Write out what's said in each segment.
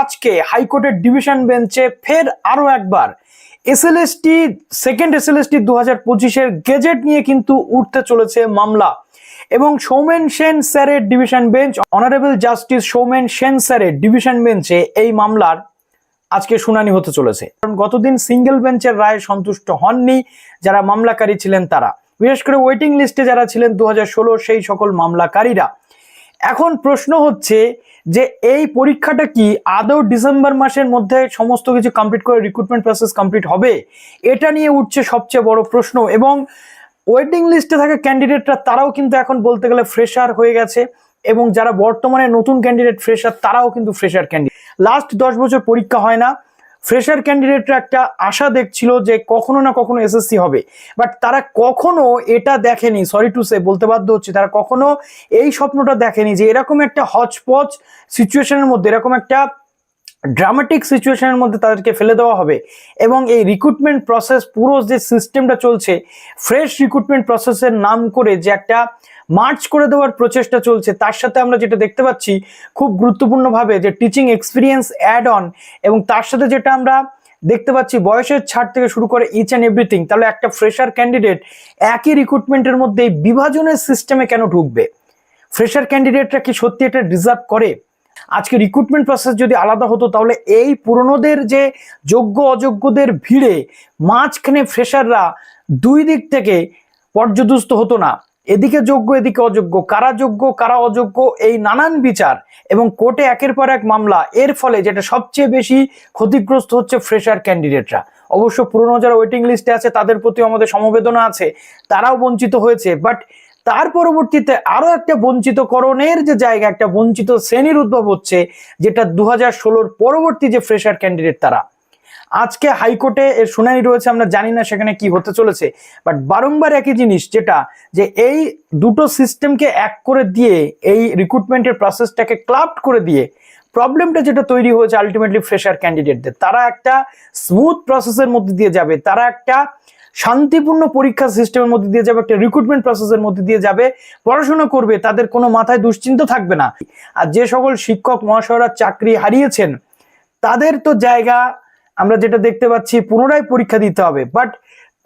আজকে হাইকোর্টের ডিভিশন বেঞ্চে ফের আরও একবার এসএলএসটি সেকেন্ড এসএলএসটি দু হাজার পঁচিশের গেজেট নিয়ে কিন্তু উঠতে চলেছে মামলা। এবং সৌমেন সেন স্যারের division bench, honourable justice Soumen Sen স্যারের ডিভিশন বেঞ্চে এই মামলার আজকে শুনানি হতে চলেছে। কারণ গতদিন সিঙ্গেল বেঞ্চের রায়ে সন্তুষ্ট হননি যারা মামলাকারী ছিলেন তারা। বিশেষ করে ওয়েটিং লিস্টে যারা ছিলেন দু হাজার ষোলো সেই সকল মামলাকারীরা। এখন প্রশ্ন হচ্ছে যে এই পরীক্ষাটা কি আদৌ ডিসেম্বর মাসের মধ্যে সমস্ত কিছু কমপ্লিট করে রিক্রুটমেন্ট প্রসেস কমপ্লিট হবে? এটা নিয়ে উঠছে সবচেয়ে বড় প্রশ্ন এবং ওয়েটিং লিস্টে থাকা ক্যান্ডিডেটরা তারাও কিন্তু এখন বলতে গেলে ফ্রেশার হয়ে গেছে এবং যারা বর্তমানে নতুন ক্যান্ডিডেট ফ্রেশার তারাও কিন্তু ফ্রেশার ক্যান্ডিডেট লাস্ট দশ বছর পরীক্ষা হয় না ফ্রেশার ক্যান্ডিডেটরা একটা আশা দেখছিল যে কখনো না কখনো এসএসসি হবে। বাট তারা কখনো এটা দেখেনি সরি টু সে বলতে বাধ্য হচ্ছে, তারা কখনো এই স্বপ্নটা দেখেনি যে এরকম একটা হচপচ সিচুয়েশনের মধ্যে, এরকম একটা ড্রামাটিক সিচুয়েশনের মধ্যে তাদেরকে ফেলে দেওয়া হবে। এবং এই রিক্রুটমেন্ট প্রসেস পুরো যে সিস্টেমটা চলছে ফ্রেশ রিক্রুটমেন্ট প্রসেসের নাম করে যে একটা মার্চ করে দেওয়ার প্রচেষ্টা চলছে। তার সাথে আমরা যেটা দেখতে পাচ্ছি, খুব গুরুত্বপূর্ণভাবে যে টিচিং এক্সপিরিয়েন্স অ্যাড অন এবং তার সাথে যেটা আমরা দেখতে পাচ্ছি, বয়সের ছাড় থেকে শুরু করে ইচ অ্যান্ড এভরিথিং তাহলে একটা ফ্রেশার ক্যান্ডিডেট একই রিক্রুটমেন্টের মধ্যে বিভাজনের সিস্টেমে কেন ঢুকবে? ফ্রেশার ক্যান্ডিডেটরা কি সত্যি এটা ডিজার্ভ করে? আজকে রিক্রুটমেন্ট প্রসেস যদি আলাদা হতো, তাহলে এই পুরনোদের যে যোগ্য অযোগ্যদের ভিড়ে মাঝখানে ফ্রেশাররা দুই দিক থেকে পর্যদুস্ত হতো না। এদিকে যোগ্য, এদিকে অযোগ্য। কারা যোগ্য, কারা অযোগ্য, এই নানান বিচার এবং কোর্টে একের পর এক মামলা। এর ফলে যেটা সবচেয়ে বেশি ক্ষতিগ্রস্ত হচ্ছে ফ্রেশার ক্যান্ডিডেটরা অবশ্য পুরনো যারা ওয়েটিং লিস্টে আছে, তাদের প্রতি আমাদের সমবেদনা আছে। তারাও বঞ্চিত হয়েছে। বাট তার পরবর্তীতে আরও একটা বঞ্চিতকরণের যে জায়গা, একটা বঞ্চিত শ্রেণির উদ্ভব হচ্ছে, যেটা দু হাজার পরবর্তী যে ফ্রেশার ক্যান্ডিডেট তারা। আজকে হাইকোর্টে এর শুনানি রয়েছে, আমরা জানি না সেখানে কি হতে চলেছে। বাট বারংবার একই জিনিস, যেটা যে এই দুটো সিস্টেমকে এক করে দিয়ে, এই রিক্রুটমেন্টের প্রসেসটাকে ক্লাবড করে দিয়ে প্রবলেমটা যেটা তৈরি হয়েছে আলটিমেটলি ফ্রেশার ক্যান্ডিডেটদের তারা একটা স্মুথ প্রসেসের মধ্যে দিয়ে যাবে, তারা একটা শান্তিপূর্ণ পরীক্ষা সিস্টেমের মধ্যে দিয়ে যাবে, একটা রিক্রুটমেন্ট প্রসেসের মধ্যে দিয়ে যাবে, পড়াশোনা করবে, তাদের কোনো মাথায় দুশ্চিন্তা থাকবে না। আর যে সকল শিক্ষক, মহাশয়রা চাকরি হারিয়েছেন, তাদের তো জায়গা আমরা যেটা দেখতে পাচ্ছি, পুনরায় পরীক্ষা দিতে হবে। বাট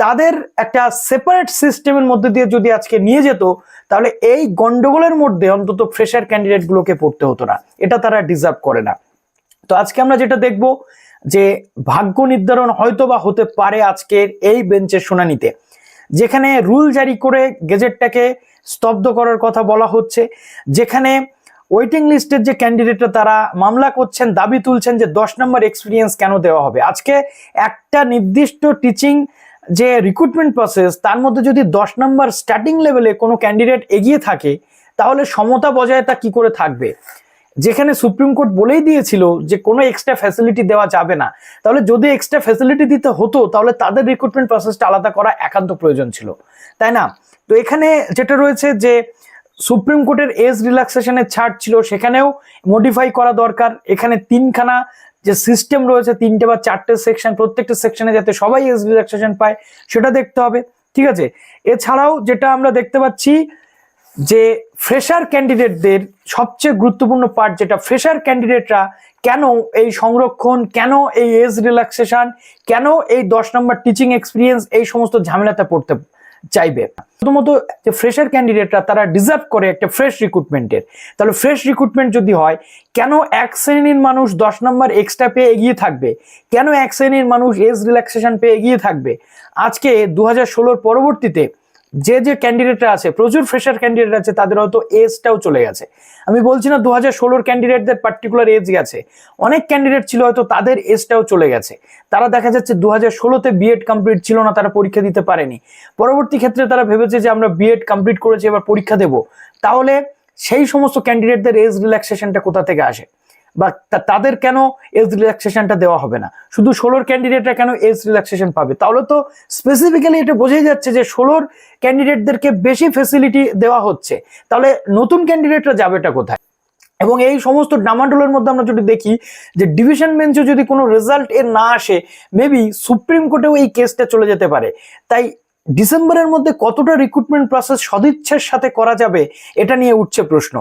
তাদের একটা সেপারেট সিস্টেমের মধ্যে দিয়ে যদি আজকে নিয়ে যেত, তাহলে এই গন্ডগোলের মধ্যে অন্তত ফ্রেশার ক্যান্ডিডেট গুলোকে পড়তে হতো না। এটা তারা ডিজার্ভ করে না। তো আজকে আমরা যেটা দেখব, যে ভাগ্য নির্ধারণ হয়তো বা হতে পারে আজকের এই বেঞ্চের শুনানিতে। যেখানে রুল জারি করে গেজেটটাকে স্তব্ধ করার কথা বলা হচ্ছে, যেখানে ওয়েটিং লিস্টের যে ক্যান্ডিডেটরা তারা মামলা করছেন, দাবি তুলছেন যে দশ নম্বর এক্সপিরিয়েন্স কেন দেওয়া হবে। আজকে একটা নির্দিষ্ট টিচিং যে রিক্রুটমেন্ট প্রসেস তার মধ্যে যদি দশ নম্বর স্টার্টিং লেভেলে কোনো ক্যান্ডিডেট এগিয়ে থাকে, তাহলে সমতা বজায় তা কি করে থাকবে? যেখানে সুপ্রিম কোর্ট বলেই দিয়েছিল যে কোনো এক্সট্রা ফ্যাসিলিটি দেওয়া যাবে না। তাহলে যদি এক্সট্রা ফ্যাসিলিটি দিতে হতো, তাহলে তাদের রিক্রুটমেন্ট প্রসেসটা আলাদা করা একান্ত প্রয়োজন ছিল। তাই না? তো এখানে যেটা রয়েছে যে সুপ্রিম কোর্টের এজ রিল্যাক্সেশনের ছাড় ছিল সেখানেও মডিফাই করা দরকার। এখানে তিনখানা যে সিস্টেম রয়েছে, তিনটে বা চারটে সেকশন প্রত্যেকটা সেকশনে যাতে সবাই এজ রিল্যাক্সেশন পায়, সেটা দেখতে হবে। ঠিক আছে? এছাড়াও যেটা আমরা দেখতে পাচ্ছি যে ফ্রেশার ক্যান্ডিডেটদের সবচেয়ে গুরুত্বপূর্ণ পার্ট যেটা ফ্রেশার ক্যান্ডিডেটরা কেন এই সংরক্ষণ, কেন এই এজ রিল্যাক্সেশন, কেন এই দশ নম্বর টিচিং এক্সপিরিয়েন্স এই সমস্ত ঝামেলাতে পড়তে চাইবে। প্রথমত যে ফ্রেশার ক্যান্ডিডেটরা তারা ডিজার্ভ করে একটা ফ্রেশ রিক্রুটমেন্টের তাহলে ফ্রেশ রিক্রুটমেন্ট যদি হয়, কেন এক শ্রেণির মানুষ দশ নম্বর এক্সট্রা পেয়ে এগিয়ে থাকবে? কেন এক শ্রেণির মানুষ এজ রিল্যাক্সেশন পেয়ে এগিয়ে থাকবে? আজকে দু হাজার পরবর্তীতে যে যে ক্যান্ডিডেটরা আছে, প্রচুর ফ্রেশার ক্যান্ডিডেট আছে, তাদের হয়তো এজটাও চলে গেছে। আমি বলছি না দু হাজার ষোলোর ক্যান্ডিডেটদের পার্টিকুলার এজ গেছে অনেক ক্যান্ডিডেট ছিল হয়তো তাদের এজটাও চলে গেছে। তারা দেখা যাচ্ছে দু হাজার ষোলোতে বিএড কমপ্লিট ছিল না, তারা পরীক্ষা দিতে পারেনি। পরবর্তী ক্ষেত্রে তারা ভেবেছে যে আমরা বিএড কমপ্লিট করেছি, এবার পরীক্ষা দেব। তাহলে সেই সমস্ত ক্যান্ডিডেটদের এজ রিল্যাক্সেশনটা কোথা থেকে আসে? বা তাদের কেন এজ রিল্যাক্সেশনটা দেওয়া হবে না? শুধু ষোলোর ক্যান্ডিডেটরা কেন এজ রিল্যাক্সেশন পাবে? তাহলে তো স্পেসিফিক্যালি এটা বোঝাই যাচ্ছে যে ষোলোর ক্যান্ডিডেটদেরকে বেশি ফেসিলিটি দেওয়া হচ্ছে। তাহলে নতুন ক্যান্ডিডেটরা যাবেটা কোথায়? এবং এই সমস্ত ডামাডোলের মধ্যে আমরা যদি দেখি যে ডিভিশন বেঞ্চে যদি কোনো রেজাল্ট এর না আসে মেবি সুপ্রিম কোর্টেও এই কেসটা চলে যেতে পারে। তাই ডিসেম্বরের মধ্যে কতটা রিক্রুটমেন্ট প্রসেস সদিচ্ছের সাথে করা যাবে, এটা নিয়ে উঠছে প্রশ্ন।